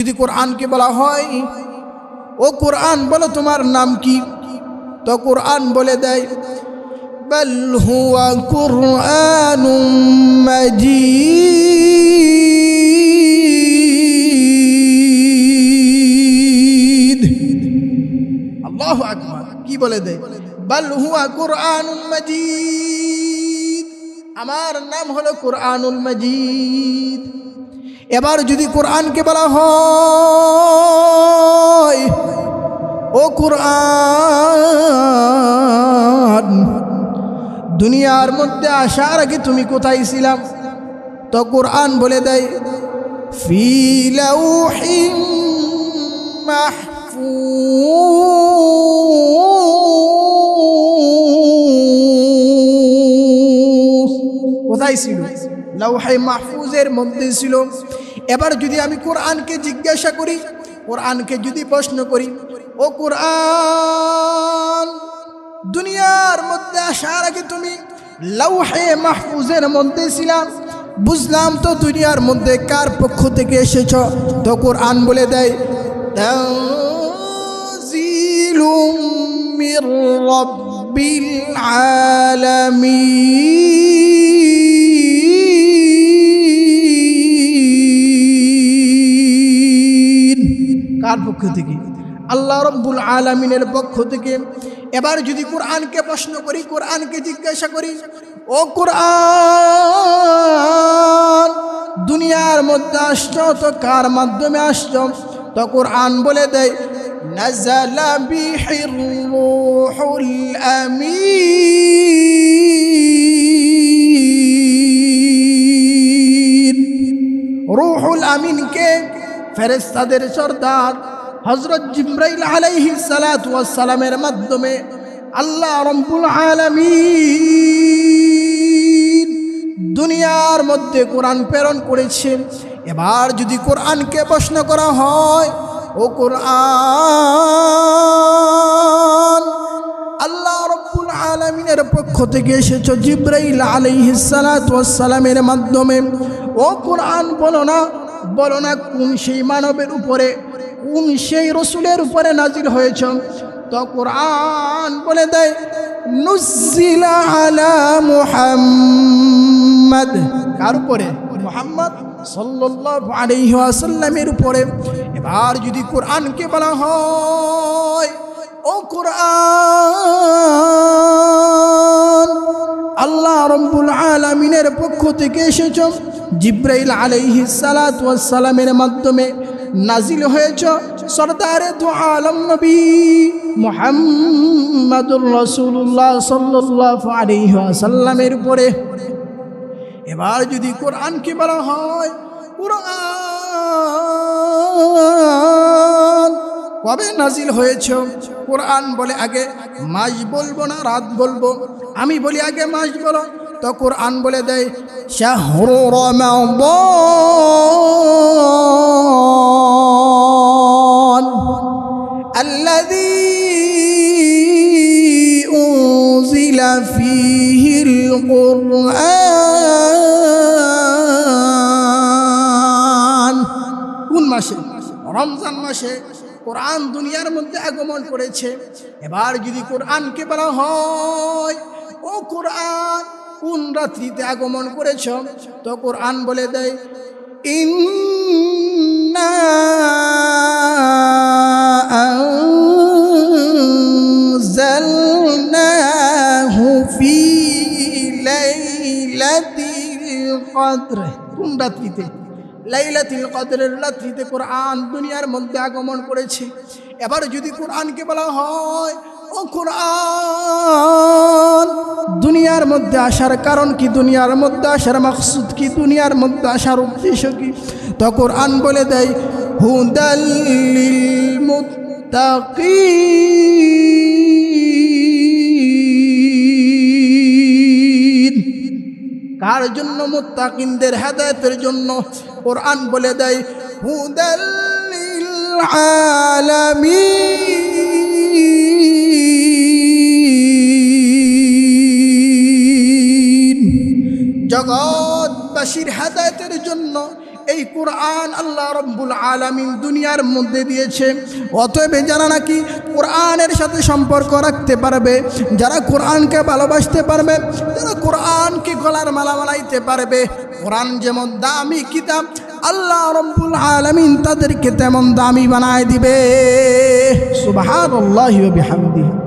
যদি কোরআনকে বলা হয়, ও কোরআন, বলো তোমার নাম কি? তো কোরআন বলে দেয় কি বলে দেয়? আমার নাম হলো কোরআনুল মজিদ। এবার যদি কোরআনকে বলা হয়, ও কোরআন, দুনিয়ার মধ্যে আসার আগে তুমি কোথায় ছিলাম? তো কোরআন বলে দেয় কোথায় ছিল? লাউহাই মাহফুজের মধ্যে ছিল। এবার যদি আমি কোরআনকে জিজ্ঞাসা করি, কোরআনকে যদি প্রশ্ন করি, ও কোরআন, দুনিয়ার মধ্যে আসার আগে তুমি লাউহে মাহফুজের মধ্যে ছিলাম বুঝলাম তো দুনিয়ার মধ্যে কার পক্ষ থেকে এসেছ? তো কোরআন বলে দেয়, তানজিলুম মির কার পক্ষ থেকে, আল্লাহ রব্বুল আলমিনের পক্ষ থেকে, এবার যদি কোরআনকে প্রশ্ন করি, কোরআনকে জিজ্ঞাসা করি, ও কোরআন, দুনিয়ার মধ্যে আসছ তো কার মাধ্যমে আসছ? তো কোরআন বলে দেয় নাজালা বিহির রূহুল আমিন। রুহুল আমিনকে ফেরেস্তাদের সর্দার হজরত জিব্রাইল আলাইহি সালামের মাধ্যমে আল্লাহ রব্বুল আলামিন দুনিয়ার মধ্যে কোরআন প্রেরণ করেছেন। এবার যদি কোরআনকে প্রশ্ন করা হয়, ও কোরআন, আল্লাহ রব্বুল আলমিনের পক্ষ থেকে এসেছ জিব্রাইল আলাইহিসালামের মাধ্যমে। ও কোরআন বলো না বলো না কোন সেই মানবের উপরে, কোন সেই রসুলের উপরে নাজির হয়েছ তো কোরআন বলে দেয় নুজিলা আলা কার উপরে? মুহাম্মদ সাল্লাল্লাহু আলাইহি ওয়াসাল্লামের উপরে। এবার যদি কোরআনকে বলা হয়, ও কোরআন পক্ষ থেকে এসেছ। জিব্রাইল আলাইহি সালামের মাধ্যমে নাজিল হয়েছ সরদারে দু আলম নবী মোহাম্মদুর রসুল্লাহ সাল্লাহ আলাইহি সাল্লামের উপরে। এবার যদি কোরআনকে বলা হয়, কোরআন কবে নাজিল হয়েছ? কোরআন বলে আগে মাস বলব না রাত বলব? আমি বলি আগে মাস বলো। তকুর আন বলে দেয়, শাহরু রমাবন আল্লাযী কোন মাসে? রমজান মাসে কোরআন দুনিয়ার মধ্যে আগমন করেছে। এবার যদি কোরআনকে বলা হয়, ও কোরআন কোন রাত্রিতে আগমন করেছ? তো কোরআন বলে দেয় কোন রাত্রিতে? লাইলাতিল কদরের রাত্রিতে কোরআন দুনিয়ার মধ্যে আগমন করেছে। এবার যদি কোরআনকে বলা হয়, ও কোরআন দুনিয়ার মধ্যে আসার কারণ কি? দুনিয়ার মধ্যে আসার মাকসুদ কি? দুনিয়ার মধ্যে আসার উদ্দেশ্য কি? তো কোরআন বলে দেয় হুদাল্লিল কার জন্য? মুত্তাকিনদের হেদায়তের জন্য। কোরআন বলে দেয় হুদাল্লিল আলামিন জগৎবাসীর হেদায়তের জন্য এই কোরআন আল্লাহ রব্বুল আলমিন দুনিয়ার মধ্যে দিয়েছে। অতএব যারা নাকি কোরআনের সাথে সম্পর্ক রাখতে পারবে, যারা কোরআনকে ভালোবাসতে পারবে, যারা কোরআনকে গলার মালা বানাইতে পারবে, কোরআন যেমন দামি কিতাব, আল্লাহ রব্বুল আলমিন তাদেরকে তেমন দামি বানায় দিবে। সুবহানাল্লাহি ওয়া বিহামদিহি।